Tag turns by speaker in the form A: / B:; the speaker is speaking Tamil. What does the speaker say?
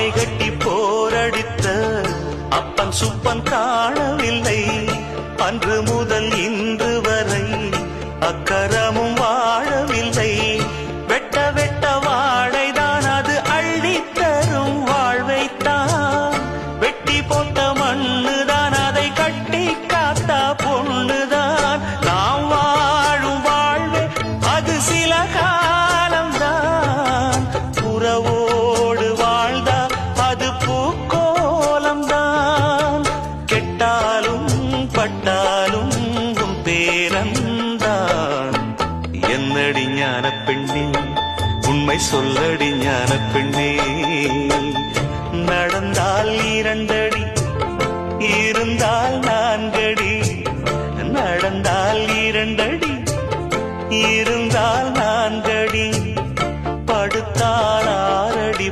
A: அணை கட்டி போரடித்த அப்பன் சுப்பன் காணவில்லை. அன்று முதல் இன்று வரை அக்கரமும் வாழவில்லை. வெட்ட வெட்ட வாழைதான் அது அள்ளித் தரும் வாழ்வைத்தான். வெட்டி போட்ட மண்ணுதான் நேரம்தான். என்னடி ஞான பெண்ணே உண்மை சொல்லடி ஞான பெண்ணே நடந்தால் இரண்டடி இருந்தால் நான்கடி. நடந்தால் இரண்டடி இருந்தால் நான்கடி. படுத்தால் ஆறடி.